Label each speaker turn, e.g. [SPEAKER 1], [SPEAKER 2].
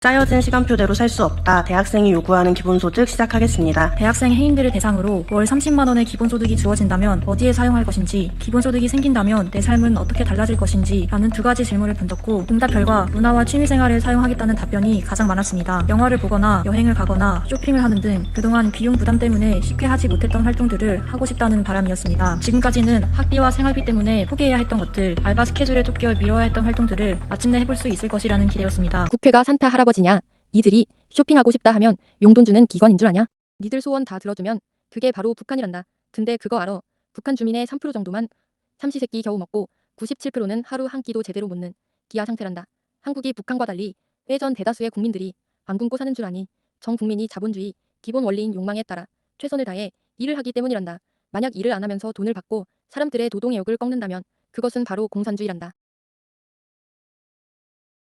[SPEAKER 1] 짜여진 시간표대로 살 수 없다. 대학생이 요구하는 기본소득 시작하겠습니다.
[SPEAKER 2] 대학생 해인들을 대상으로 월 30만 원의 기본소득이 주어진다면 어디에 사용할 것인지, 기본소득이 생긴다면 내 삶은 어떻게 달라질 것인지 라는 두 가지 질문을 던졌고 응답 결과 문화와 취미생활에 사용하겠다는 답변이 가장 많았습니다. 영화를 보거나 여행을 가거나 쇼핑을 하는 등 그동안 비용 부담 때문에 쉽게 하지 못했던 활동들을 하고 싶다는 바람이었습니다. 지금까지는 학비와 생활비 때문에 포기해야 했던 것들, 알바 스케줄에 쫓겨 미뤄야 했던 활동들을 마침내 해볼 수 있을 것이라는 기대였습니다.
[SPEAKER 3] 국회가 산타 할아버지 냐? 니들이 쇼핑하고 싶다 하면 용돈 주는 기관인 줄 아냐? 니들 소원 다 들어주면 그게 바로 북한이란다. 근데 그거 알아? 북한 주민의 3% 정도만 삼시세끼 겨우 먹고 97%는 하루 한 끼도 제대로 먹는 기아 상태란다. 한국이 북한과 달리 회전 대다수의 국민들이 안 굶고 사는 줄 아니? 전 국민이 자본주의 기본 원리인 욕망에 따라 최선을 다해 일을 하기 때문이란다. 만약 일을 안 하면서 돈을 받고 사람들의 노동의 욕을 꺾는다면 그것은 바로 공산주의란다.